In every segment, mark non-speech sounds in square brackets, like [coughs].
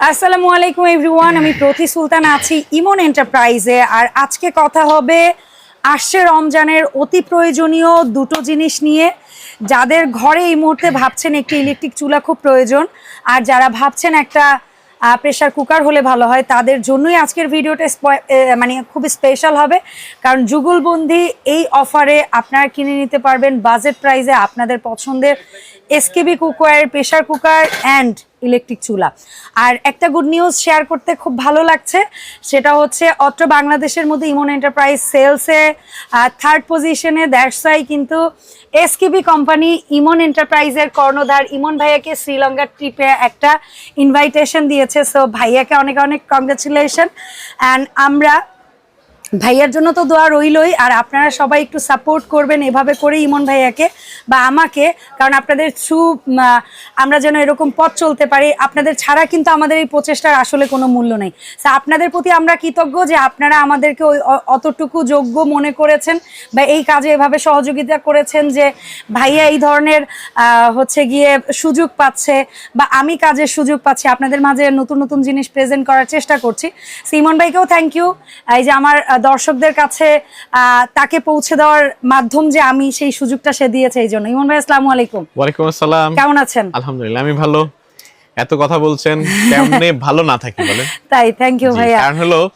আসসালামু আলাইকুম এভরিওয়ান আমি প্রতি সুলতান আছি ইমন এন্টারপ্রাইজে আর আজকে কথা হবে আসছে রমজানের অতি প্রয়োজনীয় দুটো জিনিস নিয়ে। যাদের ঘরে এই মুহূর্তে ভাবছেন একটি ইলেকট্রিক চুলা খুব প্রয়োজন, আর যারা ভাবছেন একটা প্রেশার কুকার হলে ভালো হয়, তাদের জন্যই আজকের ভিডিওটা মানে খুব স্পেশাল হবে। কারণ যুগলবন্দি এই অফারে আপনারা কিনে নিতে পারবেন বাজেট প্রাইসে আপনাদের পছন্দের SKB cooker pressure cooker and electric চুলা। আর একটা গুড নিউজ শেয়ার করতে খুব ভালো লাগছে, সেটা হচ্ছে অত্র বাংলাদেশের মধ্যে ইমন এন্টারপ্রাইজ সেলসে থার্ড পজিশনে দ্যাটসাই কিন্তু এসকেবি কোম্পানি ইমন এন্টারপ্রাইজের কর্ণধার ইমন ভাইয়াকে শ্রীলঙ্কার ট্রিপে একটা ইনভাইটেশন দিয়েছে। সো ভাইয়াকে অনেক অনেক কংগ্রেচুলেশন অ্যান্ড আমরা ভাইয়ার জন্য তো দোয়া রইলই, আর আপনারা সবাই একটু সাপোর্ট করবেন এভাবে করে ইমন ভাইয়াকে বা আমাকে, কারণ আপনাদের থ্রু আমরা যেন এরকম পথ চলতে পারি, আপনাদের ছাড়া কিন্তু আমাদের এই প্রচেষ্টার আসলে কোনো মূল্য নেই। তা আপনাদের প্রতি আমরা কৃতজ্ঞ যে আপনারা আমাদেরকে ওই অতটুকু যোগ্য মনে করেছেন বা এই কাজে এভাবে সহযোগিতা করেছেন যে ভাইয়া এই ধরনের হচ্ছে গিয়ে সুযোগ পাচ্ছে বা আমি কাজের সুযোগ পাচ্ছি, আপনাদের মাঝে নতুন নতুন জিনিস প্রেজেন্ট করার চেষ্টা করছি। সিমন ভাইকেও থ্যাংক ইউ এই যে আমার দর্শকদের কাছে তাকে পৌঁছে দেওয়ার মাধ্যম যে আমি সেই সুযোগটা সে দিয়েছে এই জন্য। ইমন ভাই আসসালামু আলাইকুম। ওয়ালাইকুম আসসালাম। কেমন আছেন? আলহামদুলিল্লাহ আমি ভালো। এত কথা বলছেন কেমনে ভালো না থাকি বলেন? তাই থ্যাংক ইউ ভাইয়া। কারণ হলো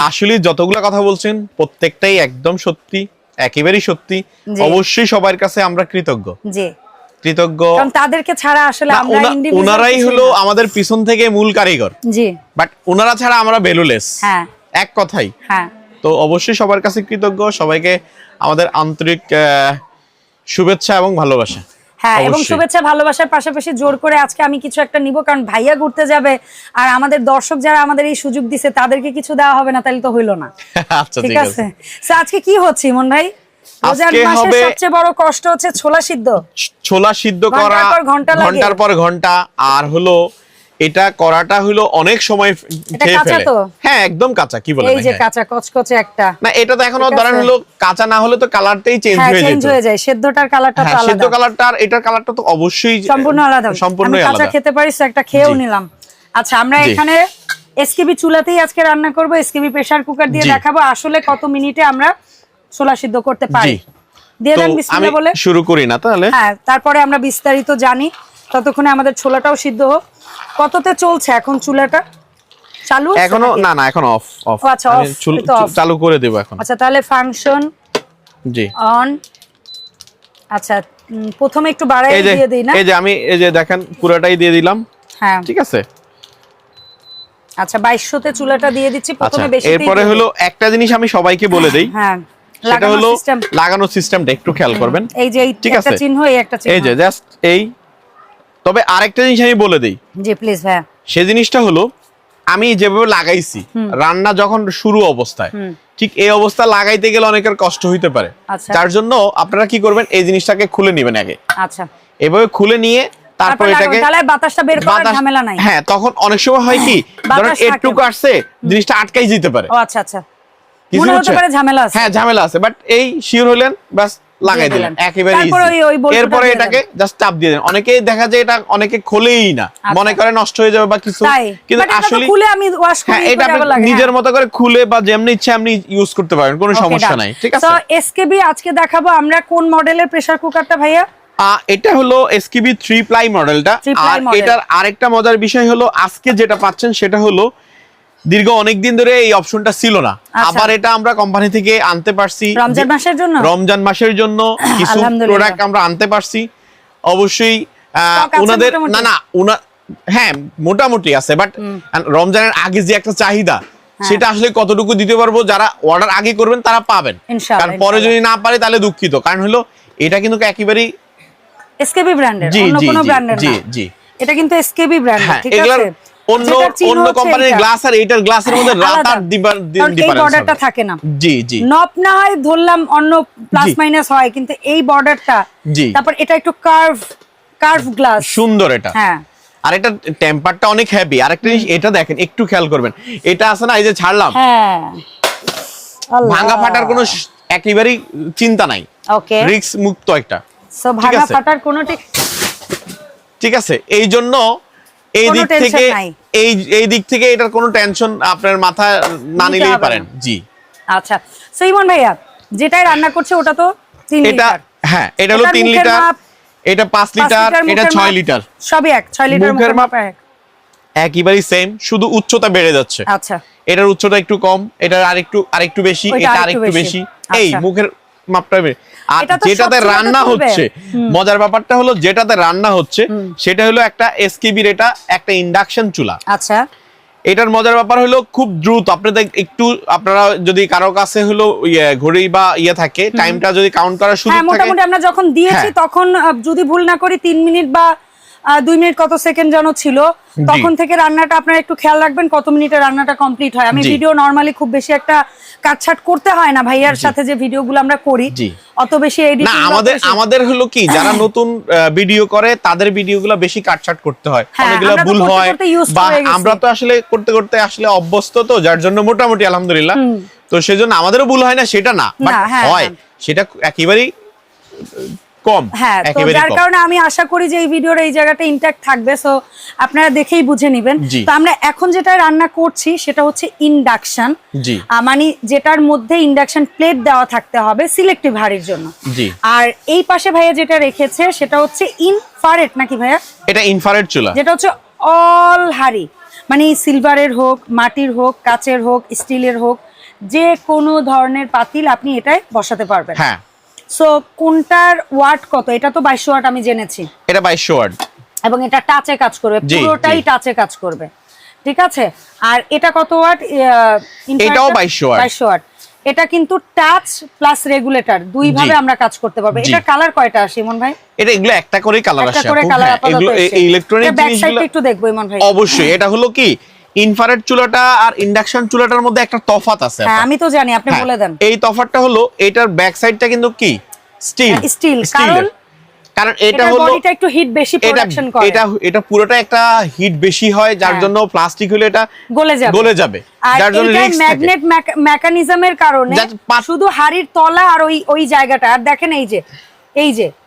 আসলে যতগুলা কথা বলছেন প্রত্যেকটাই একদম সত্যি একেবারেই সত্যি। অবশ্যই সবার কাছে আমরা কৃতজ্ঞ। জি। কৃতজ্ঞ। কারণ তাদেরকে ছাড়া আসলে আমরা ওনা- ওনারাই হলো আমাদের পিছন থেকে মূল কারিগর। জি। বাট ওনারা ছাড়া আমরা বেলুলেস হ্যাঁ। এক কথাই। হ্যাঁ। তো অবশ্যই সবার কাছে কৃতজ্ঞ সবাইকে আমাদের আন্তরিক শুভেচ্ছা এবং ভালোবাসা। হ্যাঁ এবং শুভেচ্ছা ভালোবাসার পাশাপাশি জোর করে আজকে আমি কিছু একটা নিব কারণ ভাইয়া ঘুরতে যাবে আর আমাদের দর্শক যারা আমাদের এই সুযোগ দিছে তাদেরকে কিছু দেওয়া হবে না তাহলে তো হইল না। [laughs] আচ্ছা ঠিক আছে। আজকে কি হচ্ছে ইমন ভাই? সবচেয়ে বড় কষ্ট হচ্ছে ছোলা সিদ্ধ। ছোলা সিদ্ধ ঘণ্টার করা ঘণ্টার পর ঘণ্টা আর হলো এটা করাটা হলো অনেক সময় খেয়ে ফেলে। হ্যাঁ একদম কাঁচা কি বলেন এই যে হ্যাঁ। কাঁচা কচকচে একটা। না এটা তো এখনও ধরেন হলো কাঁচা না হলে তো কালারটাই চেঞ্জ হ্যাঁ হয়ে চেঞ্জ হয়ে যায়। সেদ্ধটার কালারটা তো হ্যাঁ সিদ্ধ আলাদা। কালারটা আর এটার কালারটা তো অবশ্যই সম্পূর্ণ আলাদা। সম্পূর্ণই আমি কাঁচা খেতে পারি so একটা খেয়েও নিলাম। আচ্ছা আমরা। এখানে এসকেবি চুলাতেই আজকে রান্না করব। এসকেবি প্রেসার কুকার দিয়ে দেখাবো আসলে কত মিনিটে আমরা ছোলা সিদ্ধ করতে পারি। দিয়ে দেন বিসমিল্লাহ বলে। শুরু করি না তাহলে? হ্যাঁ তারপরে আমরা বিস্তারিত জানি। ততক্ষণে আমাদের ছোলাটাও সিদ্ধ হোক। কততে চলছে এখন চুলাটা? চালু এখনও না না এখন অফ অফ আচ্ছা, এটা চালু করে দেব এখন। আচ্ছা তাহলে ফাংশন জি। অন আচ্ছা প্রথমে একটু বাড়াই দিয়ে দিই না? এই যে আমি এই যে দেখেন পুরোটাই দিয়ে দিলাম। হ্যাঁ। ঠিক আছে? আচ্ছা বাইশশোতে চুলাটা দিয়ে দিচ্ছি আচ্ছা প্রথমে বেশি এরপরে হলো একটা জিনিস আমি সবাইকে বলে দেই। হ্যাঁ সেটা লাগানো হলো সিস্টেম লাগানোর সিস্টেমটা একটু খেয়াল করবেন। এই যে ঠিক আছে। চিহ্ন এই একটা চিহ্ন এই যে জাস্ট এই তবে আরেকটা জিনিস আমি বলে দেই। জি প্লিজ ভাইয়া। সে জিনিসটা হলো আমি যেভাবে লাগাইছি রান্না যখন শুরু অবস্থায় ঠিক এই অবস্থা লাগাইতে গেলে অনেকের কষ্ট হইতে পারে। আচ্ছা। তার জন্য আপনারা কি করবেন এই জিনিসটাকে খুলে নেবেন আগে। আচ্ছা। এভাবে খুলে নিয়ে তারপর তারপর এটাকে বাতাসটা বের করার ঝামেলা নাই। হ্যাঁ তখন অনেক সময় হয় কি [laughs] ধরেন একটুকু আসছে জিনিসটা আটকাই যেতে পারে। ও আচ্ছা আচ্ছা। কিছু মনে হতে পারে ঝামেলা আছে। হ্যাঁ ঝামেলা আছে বাট এই শিওর হলেন বাস লাগাই দিলেন। একেবারে এরপরে এটাকে জাস্ট চাপ দিয়ে দেন অনেকেই দেখা যায় এটা অনেকে খোলেই না। আচ্ছা। মনে করে নষ্ট হয়ে যাবে বা কিছু। কিন্তু আসলে খুলে আমি ওয়াশ হ্যাঁ করি এটা নিজের মতো করে খুলে বা যেমনি ইচ্ছা আপনি ইউজ করতে পারেন। কোনো সমস্যা নাই। ঠিক আছে? তো এসকেবি আজকে দেখাবো আমরা কোন মডেলের প্রেসার কুকারটা ভাইয়া? এটা হলো এসকিবি থ্রি প্লাই মডেলটা আর এটার আরেকটা মজার বিষয় হলো আজকে যেটা পাচ্ছেন সেটা হলো দীর্ঘ অনেক দিন ধরে এই অপশনটা ছিল না। আচ্ছা। আবার এটা আমরা কোম্পানি থেকে আনতে পারছি রমজান মাসের জন্য? রমজান মাসের জন্য [coughs] কিছু প্রোডাক্ট আমরা আনতে পারছি। অবশ্যই ওনাদের না না হ্যাঁ মোটামুটি আছে বাট রমজানের আগে যে একটা চাহিদা হ্যাঁ। সেটা আসলে কতটুকু দিতে পারব যারা অর্ডার আগে করবেন তারা পাবেন। কারণ পরে যদি না পারে তাহলে দুঃখিত। কারণ হলো এটা কিন্তু একেবারেই এসকেবি ব্র্যান্ডের অন্য কোনো ব্র্যান্ডের না জি জি। এটা কিন্তু এসকেবি ব্র্যান্ড ঠিক আছে? অন্য অন্য কোম্পানির গ্লাস আর এইটার গ্লাসের মধ্যে রাত আলাদা। আর দিবার এই ডিফারেন্স বর্ডারটা থাকে না। জি জি। নব না হয় ধরলাম অন্য প্লাস মাইনাস হয় কিন্তু এই বর্ডারটা জি। তারপর এটা একটু কার্ভ কার্ভ গ্লাস সুন্দর এটা। হ্যাঁ। আর এটা টেম্পারটা অনেক হেভি আরেকটা জিনিস এটা দেখেন একটু খেয়াল করবেন। এটা আছে না এই যে ছাড়লাম। হ্যাঁ। ভাঙা ফাটার কোনো একেবারেই চিন্তা নাই। ওকে। রিক্স মুক্ত একটা। সো ভাঙা ফাটার কোনো ঠিক আছে? এই জন্য এই দিক থেকে এই এই দিক থেকে এটার কোনো টেনশন আপনার মাথায় না নিলেই পারেন। জি। আচ্ছা। সো ইমন ভাইয়া যেটাই রান্না করছে ওটা তো তিন এটা লিটার। হ্যাঁ এটা হলো এটার তিন লিটার এটা পাঁচ পাঁচ লিটার এটা মুখের ছয় লিটার। সবই এক ছয় লিটার মুখের মাপ এক। একইবারই সেম শুধু উচ্চতা বেড়ে যাচ্ছে। আচ্ছা। এটার উচ্চতা একটু কম এটার আরেকটু আরেকটু বেশি এটা আরেকটু বেশি। বেশি। এই আচ্ছা। মুখের মাপটা আর যেটাতে রান্না হচ্ছে মজার ব্যাপারটা হলো যেটাতে রান্না হচ্ছে সেটা হলো একটা এসকেবির এটা একটা ইন্ডাকশন চুলা। আচ্ছা। এটার মজার ব্যাপার হলো খুব দ্রুত আপনাদের একটু আপনারা যদি কারও কাছে হলো ইয়ে ঘড়ি বা ইয়ে থাকে টাইমটা যদি কাউন্ট করার সুযোগ থাকে মোটামুটি আমরা যখন দিয়েছি হ্যাঁ। তখন যদি ভুল না করি তিন মিনিট বা দুই মিনিট কত সেকেন্ড যেন ছিল? তখন থেকে রান্নাটা আপনারা একটু খেয়াল রাখবেন কত মিনিটে রান্নাটা কমপ্লিট হয়। আমি ভিডিও নর্মালি খুব বেশি একটা কাটছাট করতে হয় না ভাইয়ার সাথে যে ভিডিওগুলো আমরা করি। অত বেশি এডিটিং না আমাদের আমাদের হলো কি যারা [coughs] নতুন ভিডিও করে তাদের ভিডিওগুলো বেশি কাটছাট করতে হয়। হ্যাঁ, অনেকগুলো ভুল হয় বা আমরা তো আসলে করতে করতে আসলে অভ্যস্ত তো যার জন্য মোটামুটি আলহামদুলিল্লাহ। তো সেজন্য আমাদেরও ভুল হয় না সেটা না, হ্যাঁ, হয়। হ্যাঁ। সেটা একেবারেই কম হ্যাঁ তো যার কারণে আমি আশা করি যে এই ভিডিওর এই জায়গাটা ইনট্যাক্ট থাকবে সো আপনারা দেখেই বুঝে নেবেন। তো আমরা এখন যেটা রান্না করছি সেটা হচ্ছে ইন্ডাকশন মানে যেটার মধ্যে ইন্ডাকশন প্লেট দেওয়া থাকতে হবে সিলেক্টিভ হাড়ির জন্য। আর এই পাশে ভাইয়া যেটা রেখেছে সেটা হচ্ছে ইনফারেট নাকি ভাইয়া? এটা ইনফারেট চুলা। যেটা হচ্ছে অল হাড়ি। মানে সিলভারের হোক মাটির হোক কাচের হোক স্টিলের হোক যে কোনো ধরনের পাতিল আপনি এটাই বসাতে পারবেন। হ্যাঁ। সো কোনটার ওয়াট কত? এটা তো বাইশশো ওয়াট আমি জেনেছি। এটা বাইশশো ওয়াট। এবং এটা টাচে কাজ করবে পুরোটাই টাচে কাজ করবে। ঠিক আছে? আর এটা কত ওয়াট? এটাও 2200 ওয়াট। বাইশশো ওয়াট। এটা কিন্তু টাচ প্লাস রেগুলেটর দুই ভাবে আমরা কাজ করতে পারব। এটা কালার কয়টা সিমন ভাই? এটা এগুলো একটা করে কালার একটা করে কালার আপাতত। ইলেকট্রনিক জিনিসগুলো একটু দেখব ইমন ভাই। অবশ্যই। এটা হলো কি? ইনফ্রারেড চুলাটা আর ইন্ডাকশন চুলাটার মধ্যে একটা তফাত আছে হ্যাঁ আমি তো জানি আপনি হ্যাঁ, বলে দেন। এই তফাতটা হলো এটার ব্যাক সাইডটা কিন্তু কি? স্টিল স্টিল কারণ কারণ এটা হলো বডিটা একটু হিট বেশি প্রোডাকশন করে। এটা এটা পুরোটা একটা হিট বেশি হয় যার হ্যাঁ। জন্য প্লাস্টিক হলে এটা গলে যাবে। গলে যাবে। যার জন্য রিস্ক ম্যাগনেট মেকানিজমের কারণে শুধু হাড়ির তলা আর ওই ওই জায়গাটা। আর দেখেন এই যে এই যে হ্যাঁ।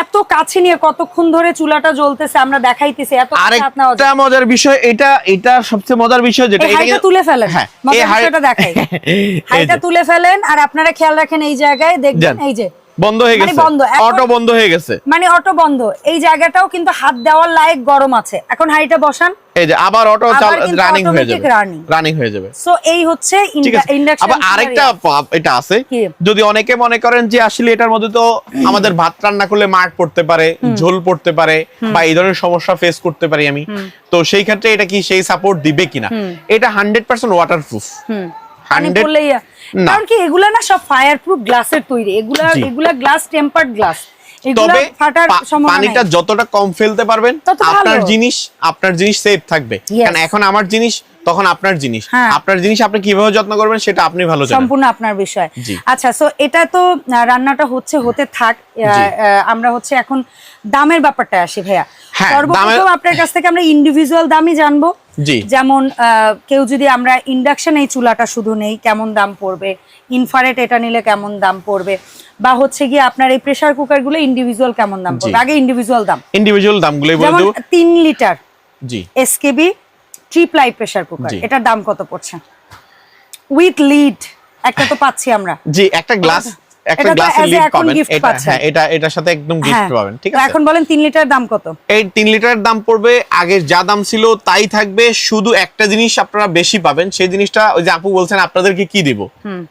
এত কাছে নিয়ে কতক্ষণ ধরে চুলাটা জ্বলতেছে আমরা দেখাইতেছি এত আরেকটা মজার বিষয় এটা এটা সবচেয়ে মজার বিষয় যেটা এটা তুলে ফেলেন। হ্যাঁ মজার বিষয়টা দেখাই। [laughs] হাইটা তুলে ফেলেন আর আপনারা খেয়াল রাখেন এই জায়গায় দেখবেন এই যে। বন্ধ হয়ে মানে গেছে। অটো বন্ধ হয়ে গেছে। মানে অটো বন্ধ। এই জায়গাটাও কিন্তু হাত দেওয়ার লায়ক গরম আছে। এখন হাইটা বসান। এই যে আবার অটো রানিং হয়ে যাবে। রানিং হয়ে যাবে। সো এই হচ্ছে ইন্ডাকশন আবার আরেকটা এটা আছে। যদি অনেকে মনে করেন যে আসলে এটার মধ্যে তো আমাদের ভাত রান্না করলে মাঠ পড়তে পারে ঝোল পড়তে পারে বা এই ধরনের সমস্যা ফেস করতে পারি আমি তো সেই ক্ষেত্রে এটা কি সেই সাপোর্ট দিবে কিনা? এটা হান্ড্রেড পার্সেন্ট ওয়াটার প্রুফ পানি হান্ড্রেড। কারণ কি এগুলা না সব ফায়ার প্রুফ গ্লাসের তৈরি। এগুলা এগুলা গ্লাস টেম্পার্ড গ্লাস তবে পানিটা যতটা কম ফেলতে পারবেন আপনার জিনিস আপনার জিনিস সেফ থাকবে। কারণ এখন আমার জিনিস তখন আপনার জিনিস। হ্যাঁ। আপনার জিনিস আপনি কীভাবে যত্ন করবেন সেটা আপনি ভালো জানেন। সম্পূর্ণ আপনার বিষয়। আচ্ছা সো এটা তো রান্নাটা হচ্ছে হতে থাক। আমরা হচ্ছে এখন দামের ব্যাপারটা আসি ভাইয়া। হ্যাঁ, সর্বপ্রথম আপনার কাছ থেকে আমরা ইন্ডিভিজুয়াল দামই জানব। যেমন কেউ যদি আমরা ইন্ডাকশন এই চুলাটা শুধু নেই কেমন দাম পড়বে? ইনফারেট এটা নিলে কেমন দাম পড়বে? বা হচ্ছে গিয়ে আপনার এই প্রেসার কুকারগুলো ইন্ডিভিজুয়াল কেমন দাম পড়বে? আগে ইন্ডিভিজুয়াল দাম। ইন্ডিভিজুয়াল দামগুলোই বলে যেমন তিন লিটার জি। এসকেবি ট্রিপ্লাই প্রেসার কুকার এটার দাম কত পড়ছে? উইথ লিড একটা তো পাচ্ছি আমরা। জি একটা গ্লাস একটা এটা গ্লাসের লিড পাবেন। এটা হ্যাঁ এটা এটার সাথে একদম গিফট হ্যাঁ পাবেন ঠিক আছে? এখন বলেন তিন লিটার দাম কত? এই তিন লিটারের দাম পড়বে আগের যা দাম ছিল তাই থাকবে শুধু একটা জিনিস আপনারা বেশি পাবেন সেই জিনিসটা ওই যে আপু বলছেন আপনাদেরকে কি দিব?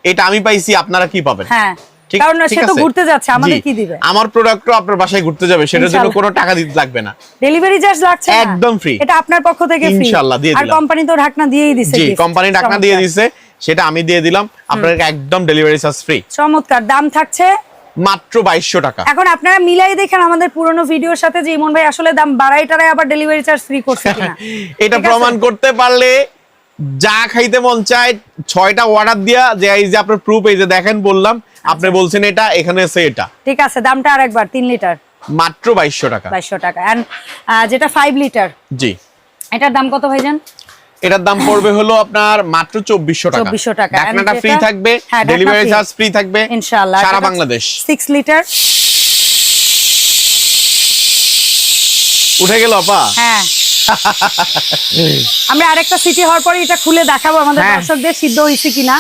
এটা আমি পাইছি আপনারা কি পাবেন? হ্যাঁ ঠিক- কারণ সে তো ঘুরতে যাচ্ছে আমাদের কি দিবে? আমার প্রোডাক্টও আপনার বাসায় ঘুরতে যাবে সেটার জন্য। কোনো টাকা দিতে লাগবে না। ডেলিভারি চার্জ লাগছে একদম free। এটা আপনার পক্ষ থেকে ফ্রি ইনশাআল্লাহ, দিয়ে আর কোম্পানি তো ঢাকনা দিয়েই দিছে জি gift। কোম্পানি টাকা দিয়ে দিছে। সেটা আমি দিয়ে দিলাম। আপনাদেরকে একদম ডেলিভারি চার্জ ফ্রি চমৎকার দাম থাকছে মাত্র বাইশশো টাকা। এখন আপনারা মিলাই দেখেন আমাদের পুরনো ভিডিওর সাথে যে ইমন ভাই আসলে দাম বাড়াই টাড়াই আবার ডেলিভারি চার্জ ফ্রি করছে [laughs] এটা প্রমাণ করতে পারলে যা খাইতে মন চায় ছয়টা অর্ডার দিয়া যে এই যে আপনার প্রুফ এই যে দেখেন বললাম আপনি আচ্ছা। বলছেন এটা এখানে এসে এটা। ঠিক আছে দামটা আরেকবার তিন লিটার মাত্র বাইশশো টাকা। বাইশশো টাকা। যেটা ফাইভ লিটার জি। এটার দাম কত ভাইজান? এটার দাম পড়বে হলো আপনার মাত্র চব্বিশশো টাকা। 2400 টাকা। ঢাকনাটা ফ্রি থাকবে হ্যাঁ, ডেলিভারি চার্জ ফ্রি থাকবে ইনশাআল্লাহ। সারা বাংলাদেশ। সিক্স লিটার উঠে গেল আপা। আমি আমরা আরেকটা সিটি হওয়ার পরে এটা খুলে দেখাবো আমাদের হ্যাঁ। দর্শকদের সিদ্ধ হয়েছে কিনা।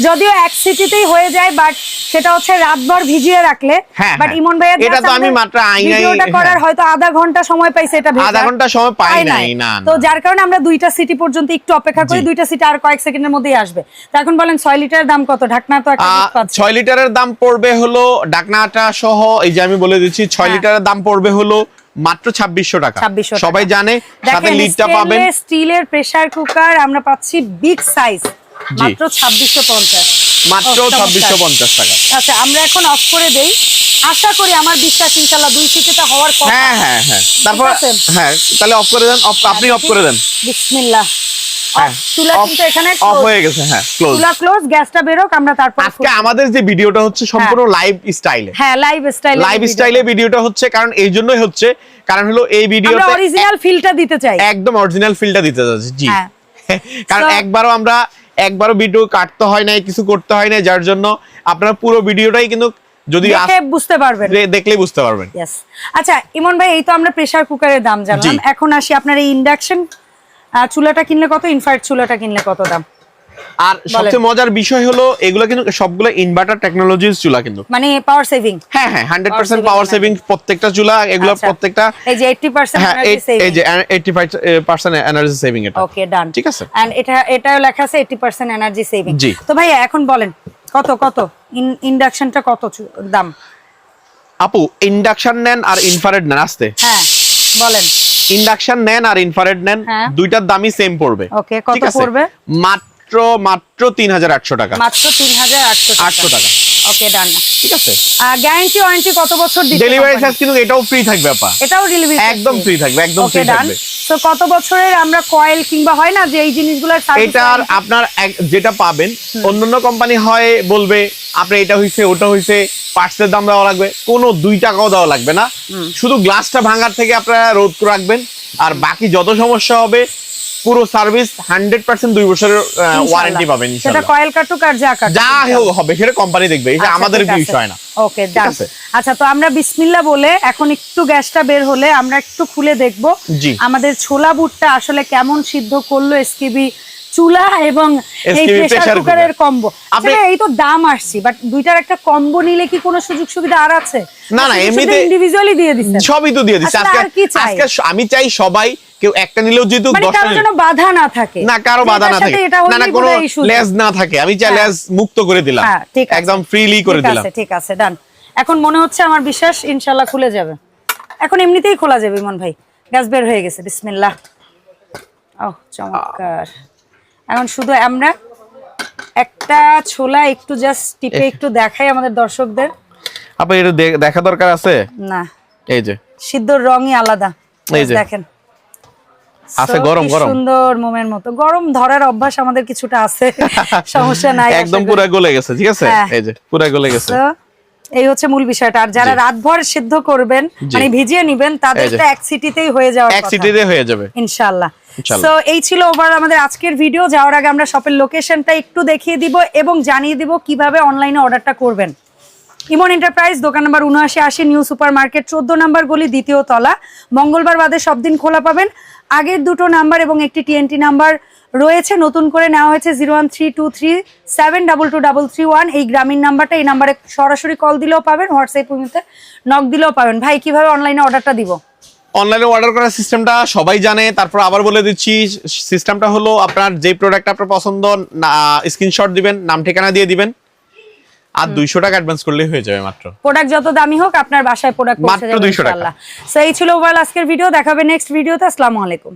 যদিও এক সিটিতেই হয়ে যায় বাট সেটা হচ্ছে রাতভর ভিজিয়ে রাখলে হ্যাঁ, বাট হ্যাঁ। ইমন ভাইয়ের এটা তো আমি মাত্র ভিডিওটা করার হ্যাঁ। হয়তো আধা ঘণ্টা সময় পাইছে এটা। আধা ঘণ্টা সময় পাই নাই, না, তো যার কারণে আমরা দুইটা সিটি পর্যন্ত একটু অপেক্ষা করি দুইটা সিটি আর কয়েক সেকেন্ডের মধ্যেই আসবে তো এখন বলেন ছয় লিটারের দাম কত ঢাকনা তো একটা আহ, পাচ্ছি। ছয় লিটারের দাম পড়বে হলো ডাকনাটা সহ এই যে আমি বলে দিচ্ছি ছয় হ্যাঁ। লিটারের দাম পড়বে হলো মাত্র ছাব্বিশশো টাকা 2600 সবাই জানে সাথে লিডটা পাবেন স্টিলের প্রেসার কুকার আমরা পাচ্ছি বিগ সাইজ। মাত্র ছাব্বিশশো পঞ্চাশ। মাত্র ছাব্বিশশো পঞ্চাশ টাকা। আচ্ছা আমরা এখন অফ করে দেই। আশা করি আমার বিশ্বাস দুই সিটিতে হওয়ার কথা। হ্যাঁ হ্যাঁ হ্যাঁ। তারপর হ্যাঁ তাহলে অফ করে দেন। অফ আপনি অফ করে দেন। বিসমিল্লাহ। হ্যাঁ। হয়ে হ্যাঁ আমাদের যে ভিডিওটা হচ্ছে সম্পূর্ণ লাইভ স্টাইলে হ্যাঁ লাইভ স্টাইল লাইভ স্টাইলে ভিডিওটা হচ্ছে কারণ এই জন্যই হচ্ছে কারণ হলো এই ভিডিওতে অরিজিনাল ফিলটা দিতে চাই। একদম অরিজিনাল ফিলটা দিতে যাচ্ছি জি। হ্যাঁ। কারণ একবারও আমরা একবারও ভিডিও কাটতে হয় না কিছু করতে হয় না যার জন্য আপনার পুরো ভিডিওটাই কিন্তু যদি বুঝতে পারবেন। দেখলেই বুঝতে পারবেন। আচ্ছা ইমন ভাই এই তো আমরা প্রেসার কুকারের দাম জানলাম। এখন আসি আপনার এই ইন্ডাকশন চুলাটা কিনলে কত? চুলাটা কিনলে কত দাম? আর সবচেয়ে মজার বিষয় হলো এগুলো কিন্তু সবগুলো ইনভার্টার টেকনোলজির চুলা কিন্তু। মানে পাওয়ার সেভিং হ্যাঁ হ্যাঁ hundred percent saving power saving প্রত্যেকটা চুলা এগুলো আচ্ছা। প্রত্যেকটা এই যে 80% হ্যাঁ এনার্জি এই- এই যে eighty five percent energy saving এটা। ওকে ডান ঠিক আছে। এন্ড এটা এটাও লেখা আছে 80% এনার্জি সেভিং। তো ভাইয়া এখন বলেন কত কত? ইন্ডাকশনটা কত দাম? আপু ইন্ডাকশন নেন আর ইনফ্রারেড নেন আসতে। হ্যাঁ বলেন। ইন্ডাকশন নেন আর ইনফ্রারেড নেন হ্যাঁ। দুইটার দামই সেম পড়বে। Okay, কত পড়বে? মাত্র মাত্র তিন হাজার আটশো টাকা। মাত্র 3800 আটশো টাকা। ওকে ডান ঠিক আছে? গ্যারান্টি ওয়ারেন্টি কত বছর ডেলিভারি চার্জ কিন্তু এটাও ফ্রি থাকবে আপা। এটাও ডেলিভারি একদম ফ্রি থাকবে একদম ফ্রি থাকবে। তো কত বছরের আমরা কয়েল কিংবা হয় না যে এই জিনিসগুলোর এটার আপনার যেটা পাবেন অন্যান্য কোম্পানি হয় বলবে আপনার এটা হইছে ওটা হইছে পার্টসের দাম দেওয়া লাগবে। কোনো দুই টাকাও দেওয়া লাগবে না। শুধু গ্লাসটা ভাঙার থেকে আপনারা রোধ রাখবেন আর বাকি যত সমস্যা হবে পুরো সার্ভিস হান্ড্রেড পার্সেন্ট দুই বছরের ওয়ারেন্টি পাবেন সেটা কয়েল কাটুক আর যা কাটুক যা হবে সেটা কোম্পানি দেখবে। এটা আমাদের বিষয় না। ওকে আচ্ছা তো আমরা বিসমিল্লাহ বলে এখন একটু গ্যাসটা বের হলে আমরা একটু খুলে দেখব। আমাদের ছোলা বুটটা আসলে কেমন সিদ্ধ করল এসকিবি চুলা এবং এই প্রেসার কুকারের কম্বো এই তো দাম আসছি বাট দুইটার একটা কম্বো নিলে কি কোনো সুযোগ সুবিধা আর আছে? না, না, এমনিতে- ইন্ডিভিজুয়ালি দিয়ে সবই তো দিয়ে আজকে? আজকে আমি চাই সবাই কেউ একটা নিলেও যেহেতু মানে বাধা না থাকে। না কারও বাধা না থাকে। না না কোনো লেজ না থাকে। আমি চাই হ্যাঁ। লেজ মুক্ত করে দিলাম। ঠিক আছে। একদম ফ্রিলি করে দিলাম। ঠিক আছে ডান এখন মনে হচ্ছে আমার বিশ্বাস ইনশাল্লাহ খুলে যাবে। এখন এমনিতেই খোলা যাবে ইমন ভাই। গ্যাস বের হয়ে গেছে বিসমিল্লাহ। ও চমৎকার। এখন শুধু আমরা একটা ছোলা একটু জাস্ট টিপে একটু দেখাই আমাদের দর্শকদের। আপনি এটা দেখা দরকার আছে? না। এই যে। সিদ্ধর রঙই আলাদা। এই যে। দেখেন। আছে গরম গরম। সুন্দর মোমের মতো। গরম ধরার অভ্যাস আমাদের কিছুটা আছে। [laughs] সমস্যা নাই একদম। পুরা গলে গেছে ঠিক আছে? হ্যাঁ। এই যে পুরা গলে গেছে। এই হচ্ছে মূল বিষয়টা। আর যারা রাতভর সিদ্ধ করবেন মানে ভিজিয়ে নিবেন তাদের তো এক সিটিতেই হয়ে যাওয়ার এক কথা। সিটিতে হয়ে যাবে। ইনশাআল্লাহ। তো এই ছিল ওভার আমাদের আজকের ভিডিও যাওয়ার আগে আমরা শপের লোকেশনটা একটু দেখিয়ে দিব এবং জানিয়ে দিব কীভাবে অনলাইনে অর্ডারটা করবেন। ইমন এন্টারপ্রাইজ দোকান নাম্বার উনআশি আশি নিউ সুপার মার্কেট চোদ্দ নাম্বার গলি দ্বিতীয় তলা। মঙ্গলবার বাদে সব দিন খোলা পাবেন। আগের দুটো নাম্বার এবং একটি টিএনটি নাম্বার রয়েছে। নতুন করে নেওয়া হয়েছে zero one three two three seven double two double three one এই গ্রামীণ নাম্বারটা, এই নাম্বারে সরাসরি কল দিলেও পাবেন হোয়াটসঅ্যাপে নক দিলেও পাবেন। ভাই, কীভাবে অনলাইনে অর্ডারটা দিব? অনলাইনে অর্ডার করার সিস্টেমটা সবাই জানে, তারপর আবার বলে দিচ্ছি সিস্টেমটা হলো আপনার যে প্রোডাক্ট আপনার পছন্দ স্ক্রিনশট দিবেন, নাম ঠিকানা দিয়ে দিবেন। আর দুইশো টাকা অ্যাডভান্স করলেই হয়ে যাবে মাত্র। প্রোডাক্ট যত দামি হোক আপনার বাসায় প্রোডাক্ট পৌঁছে মাত্র যাবে 200 টাকা। সো এই ছিল ওভারঅল আজকের ভিডিও দেখাবে নেক্সট ভিডিওতে আসসালামু আলাইকুম।